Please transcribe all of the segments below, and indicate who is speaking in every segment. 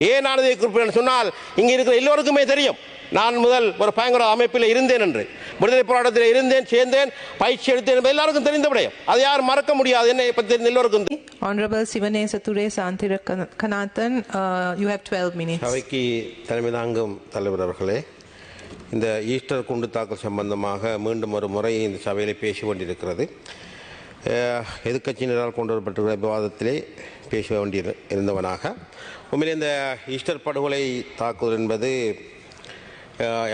Speaker 1: ஏன் நான் இதை குறிப்பிட்டேன் சொன்னால் இங்கே இருக்கிற எல்லோருக்குமே தெரியும் நான் முதல் ஒரு பயங்கர அமைப்பில் இருந்தேன் என்று விடுதலை போராட்டத்தில் இருந்தேன் சேர்ந்தேன் பயிற்சி எடுத்தேன் என்பது எல்லாருக்கும் தெரிந்த விடயம் அதை யாரும் மறக்க முடியாது என்னை பற்றி தெரிந்த எல்லோருக்கும்.
Speaker 2: Honorable Sivane Sature Santira Kanathan, uh, you have 12 minutes.
Speaker 1: சபைக்கு தலைமை தாங்கும் தலைவர் அவர்களே இந்த ஈஸ்டர் குண்டு தாக்கல் சம்பந்தமாக மீண்டும் ஒரு முறை இந்த சபையிலே பேசி கொண்டிருக்கிறது எதிர்கட்சியினரால் எதிர்க்கட்சியினரால் கொண்டு வரப்பட்டுள்ள விவாதத்திலே பேச வேண்டி இருந்தவனாக. உண்மையிலே இந்த ஈஸ்டர் படுகொலை தாக்குதல் என்பது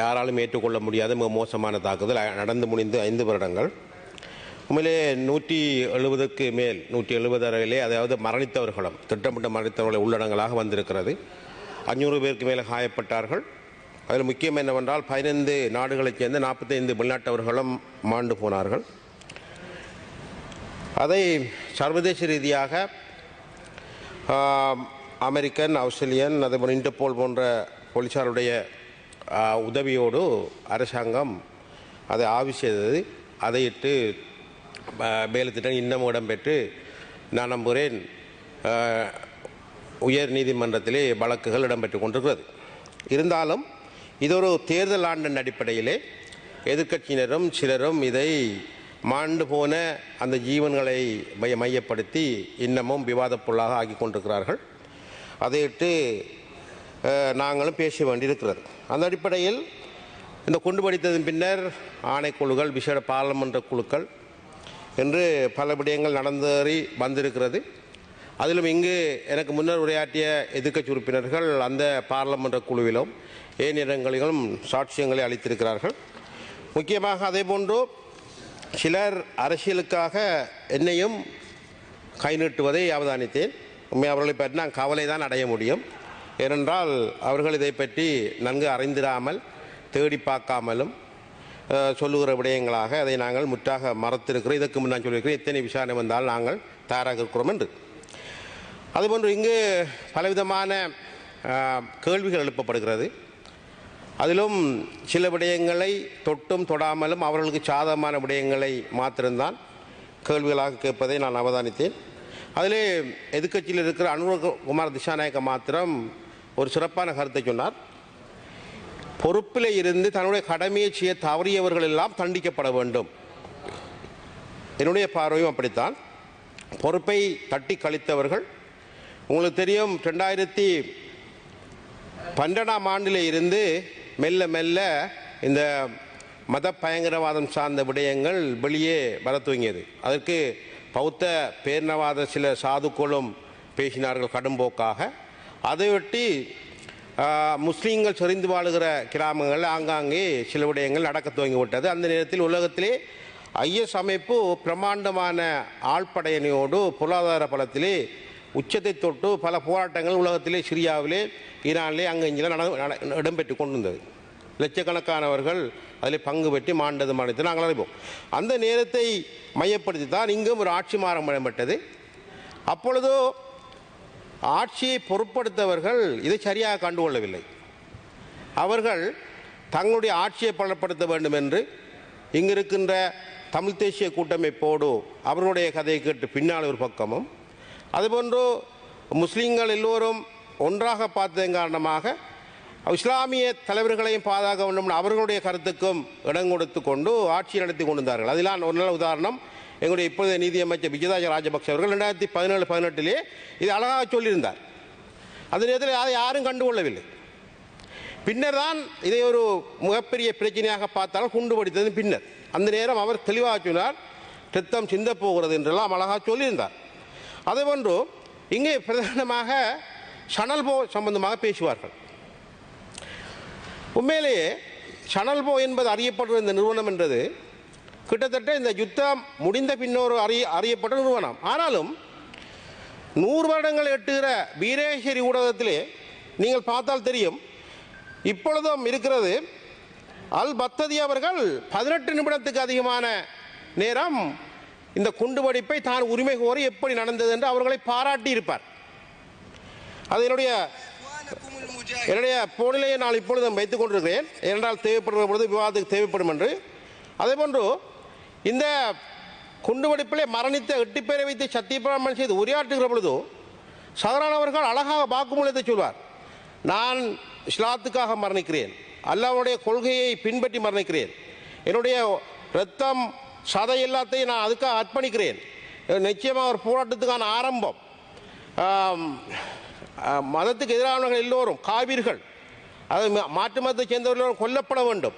Speaker 1: யாராலும் ஏற்றுக்கொள்ள முடியாத மிக மோசமான தாக்குதல். நடந்து முடிந்து ஐந்து வருடங்கள். உண்மையிலே நூற்றி எழுபதுக்கு மேல் நூற்றி எழுபது அறையிலே அதாவது மரணித்தவர்களும் திட்டமிட்ட மரணித்தவர்களை உள்ளடங்களாக வந்திருக்கிறது. அஞ்சூறு பேருக்கு மேலே காயப்பட்டார்கள். அதில் முக்கியம் என்னவென்றால் பதினைந்து நாடுகளைச் சேர்ந்த நாற்பத்தைந்து வெளிநாட்டவர்களும் மாண்டு போனார்கள். அதை சர்வதேச ரீதியாக அமெரிக்கன் ஆஸ்திரேலியன் அதேபோல் இன்டர்போல் போன்ற போலீசாருடைய உதவியோடு அரசாங்கம் அதை ஆய்வு செய்தது. அதையிட்டு மேலத்திட்டம் இன்னமும் இடம்பெற்று நான் நம்புகிறேன் உயர் நீதிமன்றத்திலே வழக்குகள் இடம்பெற்று கொண்டிருக்கிறது. இருந்தாலும் இது ஒரு தேர்தல் ஆண்டின் அடிப்படையிலே எதிர்க்கட்சியினரும் சிலரும் இதை மாண்டு போன அந்த ஜீவன்களை மைய மையப்படுத்தி இன்னமும் விவாதப்பொருளாக ஆக்கி கொண்டிருக்கிறார்கள் அதையிட்டு நாங்களும் பேச வேண்டியிருக்கிறது. அந்த அடிப்படையில் இந்த குண்டு படித்ததன் பின்னர் ஆணைக்குழுக்கள் விசேட பாராளுமன்ற குழுக்கள் என்று பல விடயங்கள் நடந்தேறி வந்திருக்கிறது. அதிலும் இங்கு எனக்கு முன்னர் உரையாற்றிய எதிர்க்கட்சி உறுப்பினர்கள் அந்த பாராளுமன்ற குழுவிலும் ஏன் இடங்களிலும் சாட்சியங்களை அளித்திருக்கிறார்கள். முக்கியமாக அதே போன்று சிலர் அரசியலுக்காக என்னையும் கை நீட்டுவதை அவதானித்தேன். உண்மை அவர்களை பற்றி நான் கவலை தான் அடைய முடியும். ஏனென்றால் அவர்கள் இதை பற்றி நன்கு அறிந்திராமல் தேடி பார்க்காமலும் சொல்லுகிற விடயங்களாக அதை நாங்கள் முற்றாக மறத்திருக்கிறோம். இதற்கு முன் நான் சொல்லியிருக்கிறேன் எத்தனை விசாரணை வந்தால் நாங்கள் தயாராக இருக்கிறோம் என்று. அதுபோன்று இங்கு பலவிதமான கேள்விகள் எழுப்பப்படுகிறது. அதிலும் சில விடயங்களை தொட்டும் தொடாமலும் அவர்களுக்கு சாதகமான விடயங்களை மாத்திரம்தான் கேள்விகளாக கேட்பதை நான் அவதானித்தேன். அதிலே எதிர்க்கட்சியில் இருக்கிற அனுரகுமார் திசாநாயக்க மாத்திரம் ஒரு சிறப்பான கருத்தை சொன்னார். பொறுப்பில் இருந்து தன்னுடைய கடமையை செய்ய தவறியவர்கள் எல்லாம் தண்டிக்கப்பட வேண்டும். என்னுடைய பார்வையும் அப்படித்தான். பொறுப்பை தட்டி கழித்தவர்கள் உங்களுக்கு தெரியும் ரெண்டாயிரத்தி பன்னெண்டாம் ஆண்டிலே இருந்து மெல்ல மெல்ல இந்த மத பயங்கரவாதம் சார்ந்த விடயங்கள் வெளியே வர துவங்கியது. அதற்கு பௌத்த பேரினவாத சில சாதுக்களும் பேசினார்கள் கடும்போக்காக. அதையொட்டி முஸ்லீம்கள் செறிந்து வாழுகிற கிராமங்களில் ஆங்காங்கே சில விடயங்கள் நடக்க துவங்கிவிட்டது. அந்த நேரத்தில் உலகத்திலே ஐஎஸ் அமைப்பு பிரமாண்டமான ஆழ்படையணியோடு பொருளாதார பலத்திலே உச்சத்தை தொட்டு பல போராட்டங்கள் உலகத்திலே சிரியாவிலே ஈரானிலே அங்கே இங்கே நட இடம்பெற்று கொண்டிருந்தது. லட்சக்கணக்கானவர்கள் அதில் பங்கு பெற்று மாண்டது மாநிலத்தை நாங்கள் அறிவோம். அந்த நேரத்தை மையப்படுத்தி தான் இங்கும் ஒரு ஆட்சி மாறம் இடம்பெற்றது. அப்பொழுதோ ஆட்சியை பொருட்படுத்தவர்கள் இதை சரியாக கண்டுகொள்ளவில்லை. அவர்கள் தங்களுடைய ஆட்சியை பலப்படுத்த வேண்டும் என்று இங்கிருக்கின்ற தமிழ் தேசிய கூட்டமைப்போடு அவர்களுடைய கதையை கேட்டு பின்னால் ஒரு பக்கமும் அதுபோன்று முஸ்லீம்கள் எல்லோரும் ஒன்றாக பார்த்ததன் காரணமாக இஸ்லாமிய தலைவர்களையும் பாதுகாக்க வேண்டும் அவர்களுடைய கருத்துக்கும் இடம் கொடுத்து கொண்டு ஆட்சி நடத்தி கொண்டிருந்தார்கள். அதில் ஒரு நல்ல உதாரணம் எங்களுடைய இப்போதைய நீதியமைச்சர் விஜயதாஜ ராஜபக்ஷ அவர்கள் ரெண்டாயிரத்தி பதினேழு பதினெட்டிலே இது அழகாக சொல்லியிருந்தார். அந்த நேரத்தில் அதை யாரும் கண்டுகொள்ளவில்லை. பின்னர் தான் இதை ஒரு மிகப்பெரிய பிரச்சனையாக பார்த்தால் குண்டு படித்தது பின்னர். அந்த நேரம் அவர் தெளிவாக சொன்னார் ரத்தம் சிந்த போகிறது என்றெல்லாம் அழகாக சொல்லியிருந்தார். அதேபோன்று இங்கே பிரதானமாக சணல்போ சம்பந்தமாக பேசுவார்கள். உண்மையிலேயே சணல்போ என்பது அறியப்படுற இந்த நிறுவனம் என்றது கிட்டத்தட்ட இந்த யுத்தம் முடிந்த பின்னொரு அறிய அறியப்பட்ட நிறுவனம். ஆனாலும் நூறு வருடங்கள் எட்டுகிற வீரேஸ்வரி ஊடகத்திலே நீங்கள் பார்த்தால் தெரியும் இப்பொழுதும் இருக்கிறது அல் பத்ததி அவர்கள் பதினெட்டு நிமிடத்துக்கு அதிகமான நேரம் இந்த குண்டுவெடிப்பை தான் உரிமை கோரி எப்படி நடந்தது என்று அவர்களை பாராட்டி இருப்பார் அது என்னுடைய என்னுடைய போனிலையை நான் இப்பொழுதும் வைத்துக் கொண்டிருக்கிறேன். ஏனென்றால் தேவைப்படுகிற பொழுது விவாதத்துக்கு தேவைப்படும் என்று. அதேபோன்று இந்த குண்டுவெடிப்பிலே மரணித்த எட்டு பேரை வைத்து சத்தியபிரமன் செய்து உரையாற்றுகிற பொழுது சதரானவர்கள் அழகாக வாக்குமூலத்தை சொல்வார். நான் இஸ்லாத்துக்காக மரணிக்கிறேன். அல்லாவுடைய கொள்கையை பின்பற்றி மரணிக்கிறேன். என்னுடைய ரத்தம் சதை எல்லாத்தையும் நான் அதுக்காக அர்ப்பணிக்கிறேன் நிச்சயமாக ஒரு போராட்டத்துக்கான ஆரம்பம். மதத்துக்கு எதிரானவர்கள் எல்லோரும் காவிர்கள் அது மாற்று மதத்தை சேர்ந்தவர்கள் கொல்லப்பட வேண்டும்.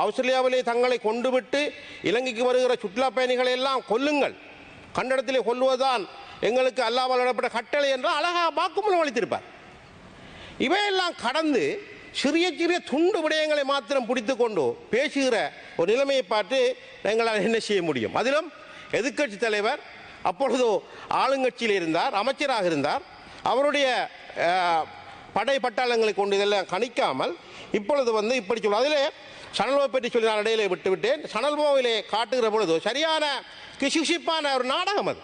Speaker 1: ஆஸ்திரேலியாவிலே தங்களை கொண்டு விட்டு இலங்கைக்கு வருகிற சுற்றுலா பயணிகளை எல்லாம் கொல்லுங்கள். கண்டடத்திலே கொல்லுவதுதான் எங்களுக்கு அல்லாமல் வழங்கப்பட்ட கட்டளை என்றால் அழகாக வாக்குமூலம் அளித்திருப்பார். இவையெல்லாம் கடந்து சிறிய சிறிய துண்டு விடயங்களை மாத்திரம் பிடித்து கொண்டு பேசுகிற ஒரு நிலைமையை பார்த்து எங்களால் என்ன செய்ய முடியும்? அதிலும் எதிர்க்கட்சி தலைவர் அப்பொழுது ஆளுங்கட்சியில் இருந்தார் அமைச்சராக இருந்தார். அவருடைய படை பட்டாளங்களை கொண்டு இதெல்லாம் கணிக்காமல் இப்பொழுது வந்து இப்படி சொல்ல அதிலே சணல்வோ பற்றி சொல்லி நான் இடையிலே விட்டுவிட்டேன் விட்டேன். காட்டுகிற பொழுது சரியான கிசுகிசுப்பான ஒரு நாடகம் அது.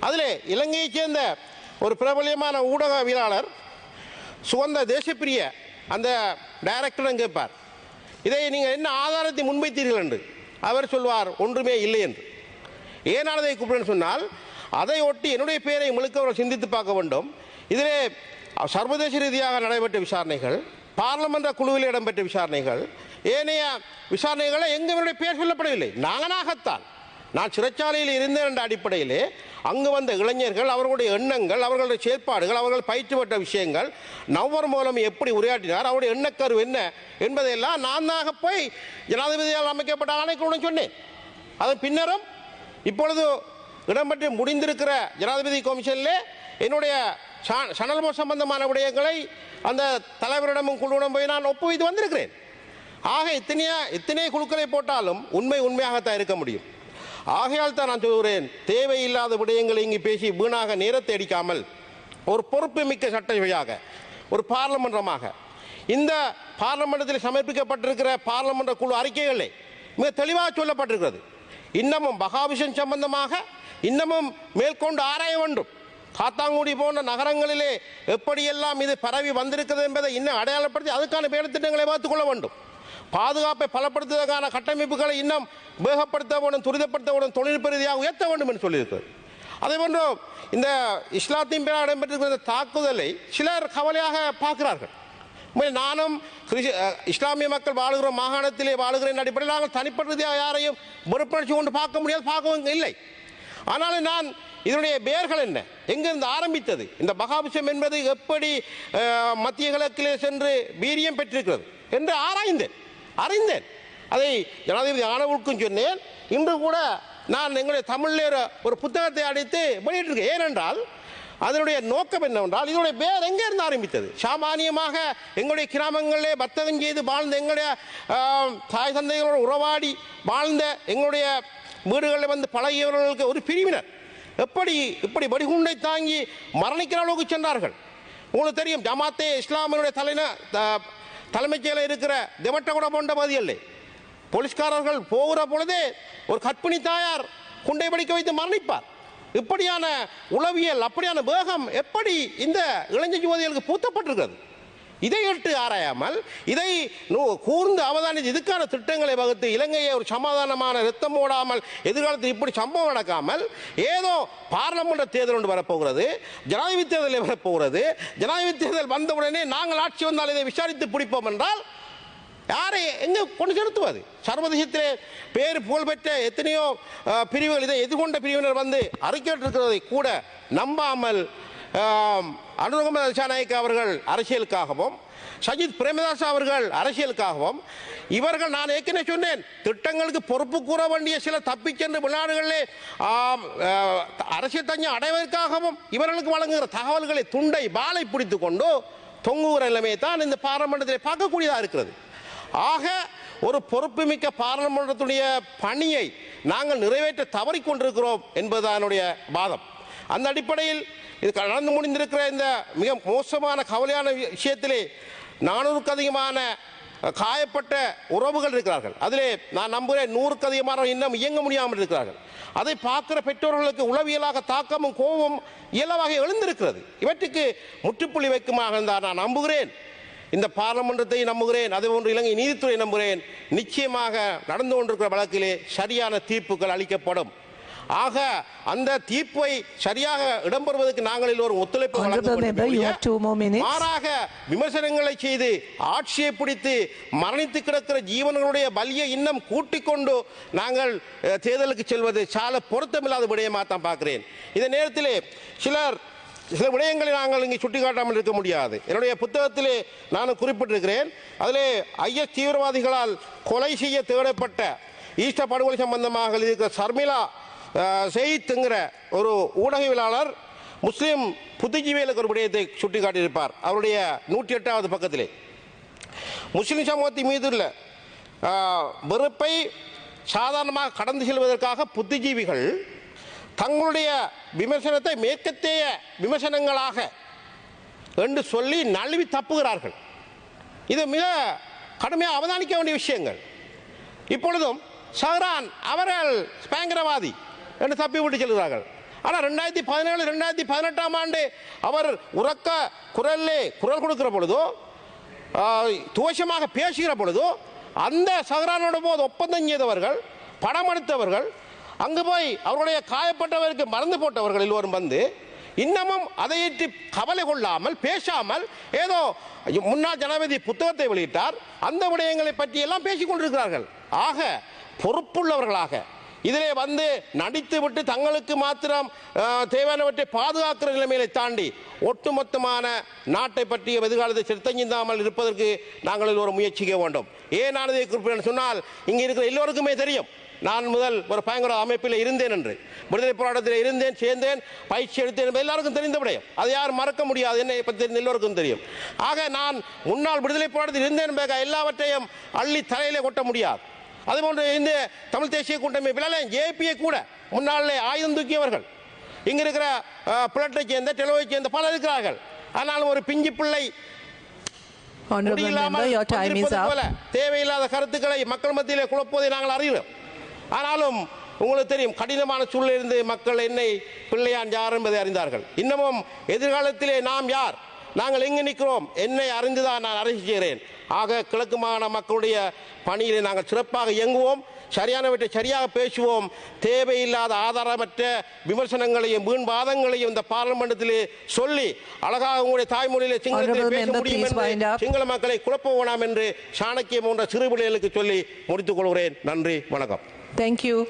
Speaker 1: அதிலே இலங்கையைச் சேர்ந்த ஒரு பிரபலியமான ஊடகவியலாளர் சுகந்த தேசப்பிரிய அந்த டைரக்டரும் கேட்பார். இதை நீங்கள் என்ன ஆதாரத்தை முன்வைத்தீர்கள் என்று? அவர் சொல்வார் ஒன்றுமே இல்லை என்று. ஏனால் அதை கூப்பிடுன்னு சொன்னால் அதை ஒட்டி என்னுடைய பெயரை முழுக்க அவர்கள் சிந்தித்து பார்க்க வேண்டும். இதிலே சர்வதேச ரீதியாக நடைபெற்ற விசாரணைகள் பார்லமென்ற குழுவில் இடம்பெற்ற விசாரணைகள் ஏனைய விசாரணைகளை எங்களுடைய பெயர் சொல்லப்படவில்லை. நாங்களாகத்தான். நான் சிறைச்சாலையில் இருந்தேன் என்ற அடிப்படையிலே அங்கு வந்த இளைஞர்கள் அவர்களுடைய எண்ணங்கள் அவர்களுடைய செயற்பாடுகள் அவர்கள் பயிற்சி பெற்ற விஷயங்கள் நவ்வர் மூலம் எப்படி உரையாற்றினார் அவருடைய எண்ணக்கரு என்ன என்பதையெல்லாம் நான் போய் ஜனாதிபதியால் அமைக்கப்பட்ட ஆணைக்குடன் சொன்னேன். அதன் பின்னரும் இப்பொழுது இடம்பெற்று முடிந்திருக்கிற ஜனாதிபதி கமிஷனில் என்னுடைய சணல்மோ சம்பந்தமான விடயங்களை அந்த தலைவரிடமும் குழுவிடம் போய் நான் ஒப்புவித்து வந்திருக்கிறேன். ஆக இத்தனையா இத்தனை குழுக்களை போட்டாலும் உண்மை உண்மையாகத்தான் இருக்க முடியும். ஆகையால் தான் நான் சொல்கிறேன் தேவையில்லாத விடயங்களை இங்கு பேசி வீணாக நேரத்தை அடிக்காமல் ஒரு பொறுப்பு மிக்க சட்டசபையாக ஒரு பார்லமன்றமாக இந்த பார்லமெண்டத்தில் சமர்ப்பிக்கப்பட்டிருக்கிற பார்லமென்ற குழு அறிக்கைகளே மிக தெளிவாக சொல்லப்பட்டிருக்கிறது. இன்னமும் மகாவிஷன் சம்பந்தமாக இன்னமும் மேற்கொண்டு ஆராய வேண்டும். காத்தாங்குடி போன்ற நகரங்களிலே எப்படியெல்லாம் இது பரவி வந்திருக்கிறது என்பதை இன்னும் அடையாளப்படுத்தி அதுக்கான வேலை திட்டங்களை பார்த்துக்கொள்ள கொள்ள வேண்டும். பாதுகாப்பை பலப்படுத்துவதற்கான கட்டமைப்புகளை இன்னும் வேகப்படுத்த வேண்டும் துரிதப்படுத்த வேண்டும் தொழில்நுட்ப ரீதியாக உயர்த்த வேண்டும் என்று சொல்லியிருக்கிறது. அதே போன்று இந்த இஸ்லாத்தின் பேரால் இடம்பெற்றிருக்கிற இந்த தாக்குதலை சிலர் கவலையாக பார்க்கிறார்கள். நானும் கிறிஸ்- இஸ்லாமிய மக்கள் வாழுகிற மாகாணத்திலே வாழுகிற அடிப்படையில் நாங்கள் தனிப்பட்ட ரீதியாக யாரையும் வெறுப்படைச்சு கொண்டு பார்க்க முடியாது பார்க்கவும் இல்லை. ஆனாலும் நான் இதனுடைய பெயர்கள் என்ன? எங்கிருந்து ஆரம்பித்தது? இந்த மகாபிஷம் என்பது எப்படி மத்திய கிழக்கிலே சென்று வீரியம் பெற்றிருக்கிறது என்று ஆராய்ந்தேன். அறிந்தேன். அதை ஜனாதிபதி ஆனவுக்கும் சொன்னேன். இன்று கூட நான் எங்களுடைய தமிழில் ஒரு- புத்தகத்தை அடித்து வெளியிட்டிருக்கேன். ஏனென்றால் அதனுடைய நோக்கம் என்னவென்றால் இதனுடைய பேர் எங்கே இருந்து ஆரம்பித்தது? சாமானியமாக எங்களுடைய கிராமங்களிலே வர்த்தகம் செய்து வாழ்ந்த எங்களுடைய தாய் தந்தைகளோடு உறவாடி வாழ்ந்த எங்களுடைய வீடுகளில் வந்து பழகியவர்களுக்கு ஒரு பிரிவினர். எப்படி இப்படி வடிகுண்டை தாங்கி மரணிக்கிற அளவுக்கு சென்றார்கள்? உங்களுக்கு தெரியும் ஜமாத்தே இஸ்லாமியனுடைய தலைன த- தலைமைச் செயலர் இருக்கிற திவட்டகுட போன்ற பகுதிகளிலே. போலீஸ்காரர்கள் போகிற பொழுதே ஒரு கற்பிணி தாயார் குண்டை படிக்க வைத்து மரணிப்பார். இப்படியான உளவியல் அப்படியான வேகம் எப்படி இந்த இளைஞர் யுவதிகளுக்கு பூத்தப்பட்டிருக்கிறது? இதை எட்டு ஆராயாமல் இதை கூர்ந்து அவதானித்து இதுக்கான திட்டங்களை வகுத்து இலங்கையை ஒரு சமாதானமான ரத்தம் ஓடாமல் எதிர்காலத்தில் இப்படி சம்பவம் நடக்காமல் ஏதோ பாராளுமன்ற தேர்தல் ஒன்று வரப்போகிறது ஜனாதிபதி தேர்தல் வரப்போகிறது. ஜனாதிபதி தேர்தல் வந்தவுடனே நாங்கள் ஆட்சி வந்தால் இதை விசாரித்து பிடிப்போம் என்றால் யாரை எங்கே கொண்டு செலுத்துவது? சர்வதேசத்திலே பேர் புகழ்பெற்ற எத்தனையோ பிரிவுகள் இதை எதிர்கொண்ட பிரிவினர் வந்து அறிக்கையிட்டிருக்கிறதை கூட நம்பாமல் ஆம், அனுரகும அவர்கள் அரசியலுக்காகவும் சஜித் பிரேமதாஸ் அவர்கள் அரசியலுக்காகவும் இவர்கள் நான் ஏற்கனவே சொன்னேன் திட்டங்களுக்கு பொறுப்பு கூற வேண்டிய சில தப்பிச் சென்று வெளிநாடுகளிலே அரசியல் தஞ்சம் அடைவதற்காகவும் இவர்களுக்கு வழங்குகிற தகவல்களை துண்டை பாலை பிடித்து கொண்டு தொங்குகிற நிலைமையை தான் இந்த பாராளுமன்றத்தில் பார்க்கக்கூடியதாக இருக்கிறது. ஆக ஒரு பொறுப்புமிக்க பாராளுமன்றத்துடைய பணியை நாங்கள் நிறைவேற்ற தவறிக்கொண்டிருக்கிறோம் என்பதுதான் என்னுடைய வாதம். அந்த அடிப்படையில் இது நடந்து முடிந்திருக்கிற இந்த மிக மோசமான கவலையான விஷயத்திலே நானூறுக்கு அதிகமான காயப்பட்ட உறவுகள் இருக்கிறார்கள். அதிலே நான் நம்புகிறேன் நூறுக்கு அதிகமான இன்னும் இயங்க முடியாமல் இருக்கிறார்கள். அதை பார்க்கிற பெற்றோர்களுக்கு உளவியலாக தாக்கமும் கோபமும் இயலவாக எழுந்திருக்கிறது. இவற்றுக்கு முற்றுப்புள்ளி வைக்குமாக தான் நான் நம்புகிறேன். இந்த பாராளுமன்றத்தை நம்புகிறேன். அதே போன்று இலங்கை நீதித்துறை நம்புகிறேன். நிச்சயமாக நடந்து கொண்டிருக்கிற வழக்கிலே சரியான தீர்ப்புகள் அளிக்கப்படும். ஆக அந்த தீர்ப்பை சரியாக இடம்பெறுவதற்கு நாங்கள் எல்லோரும் ஒத்துழைப்பு. மாறாக விமர்சனங்களை செய்து ஆட்சியை பிடித்து மரணித்து கிடக்கிற ஜீவன்களுடைய பலியை இன்னும் கூட்டிக் கொண்டு நாங்கள் தேர்தலுக்கு செல்வது சால பொருத்தமில்லாத விடயமாக தான் பார்க்கிறேன். இந்த நேரத்திலே சிலர் சில விடயங்களை நாங்கள் இங்கே சுட்டிக்காட்டாமல் இருக்க முடியாது. என்னுடைய புத்தகத்திலே நான் குறிப்பிட்டிருக்கிறேன். அதிலே ஐஎஸ் தீவிரவாதிகளால் கொலை செய்ய தேடப்பட்ட ஈஸ்ட படுகொலை சம்பந்தமாக இருக்கிற சர்மிளா செய்திங்கிற ஒரு ஊடகவியலாளர் முஸ்லீம் புத்திஜீவிகளுக்கு ஒரு விடயத்தை சுட்டிக்காட்டியிருப்பார். அவருடைய நூற்றி எட்டாவது பக்கத்திலே. முஸ்லிம் சமூகத்தின் மீது உள்ள வெறுப்பை சாதாரணமாக கடந்து செல்வதற்காக புத்திஜீவிகள் தங்களுடைய விமர்சனத்தை மேற்கத்தேய விமர்சனங்களாக என்று சொல்லி நழுவி தப்புகிறார்கள். இது மிக கடுமையாக அவதானிக்க வேண்டிய விஷயங்கள். இப்பொழுதும் சஹ்ரான் அவர்கள் பயங்கரவாதி என்று தப்பி விட்டு செல்கிறார்கள். ஆனால் ரெண்டாயிரத்தி பதினேழு ரெண்டாயிரத்தி பதினெட்டாம் ஆண்டு அவர் உறக்க குரல்லே குரல் கொடுக்கிற பொழுதோ துவசமாக பேசுகிற பொழுதோ அந்த சஹ்ரானோட போது ஒப்பந்தம் செய்தவர்கள் படம் எடுத்தவர்கள் அங்கு போய் அவருடைய காயப்பட்டவருக்கு மறந்து போட்டவர்கள் எல்லோரும் வந்து இன்னமும் அதையிட்டு கவலை கொள்ளாமல் பேசாமல் ஏதோ முன்னாள் ஜனாதிபதி புத்தகத்தை வெளியிட்டார். அந்த விடயங்களை பற்றி எல்லாம் பேசிக் கொண்டிருக்கிறார்கள். ஆக பொறுப்புள்ளவர்களாக இதிலே வந்து நடித்து விட்டு தங்களுக்கு மாத்திரம் தேவையானவற்றை பாதுகாக்கிற நிலைமையை தாண்டி ஒட்டுமொத்தமான நாட்டை பற்றிய எதிர்காலத்தை செலுத்தஞ்சிந்தாமல் இருப்பதற்கு நாங்கள் ஒரு முயற்சிக்க வேண்டும். ஏன் நான் இதை சொன்னால் இங்கே இருக்கிற எல்லோருக்குமே தெரியும். நான் முதல் ஒரு பயங்கர அமைப்பில் இருந்தேன் என்று. விடுதலை போராட்டத்தில் இருந்தேன் சேர்ந்தேன் பயிற்சி எடுத்தேன் என்பது எல்லாருக்கும் தெரிந்த விடயம். அதை யாரும் மறக்க முடியாது என்னை பற்றி தெரிந்த எல்லோருக்கும் தெரியும். ஆக நான் முன்னாள் விடுதலை போராட்டத்தில் இருந்தேன் என்பதாக எல்லாவற்றையும் அள்ளி தலையிலே கொட்ட முடியாது. அதுபோன்று இந்த தமிழ் தேசிய கூட்டமைப்பில் ஜேபியை கூட முன்னாலே ஆயுதம் தூக்கியவர்கள். இங்க இருக்கிற பிளட்டை சேர்ந்த டெலோவை சேர்ந்த பலர் இருக்கிறார்கள். ஆனால் ஒரு பிஞ்சு பிள்ளை. போல தேவையில்லாத கருத்துக்களை மக்கள் மத்தியிலே குழப்புவதை நாங்கள் அறிகிறோம். ஆனாலும் உங்களுக்கு தெரியும் கடினமான சூழலிருந்து மக்கள் என்னை பிள்ளையான் யார் என்பதை அறிந்தார்கள். இன்னமும் எதிர்காலத்திலே நாம் யார்? நாங்கள் எங்கு நிற்கிறோம்? என்னை அறிந்துதான் நான் அரசு செய்கிறேன். ஆக கிழக்கு மாகாண மக்களுடைய பணியிலே நாங்கள் சிறப்பாக இயங்குவோம். சரியானவற்றை சரியாக பேசுவோம். தேவையில்லாத ஆதாரமற்ற விமர்சனங்களையும் வீண் வாதங்களையும் இந்த பார்லிமெண்டத்திலே சொல்லி அழகாக உங்களுடைய தாய்மொழியிலே சிங்களத்திலே பேச முடியும் என்று. சிங்கள மக்களை குழப்ப வேணாம் என்று சாணக்கியம் போன்ற சிறுபிள்ளைகளுக்கு சொல்லி முடித்துக் கொள்கிறேன். நன்றி வணக்கம்.
Speaker 2: Thank you.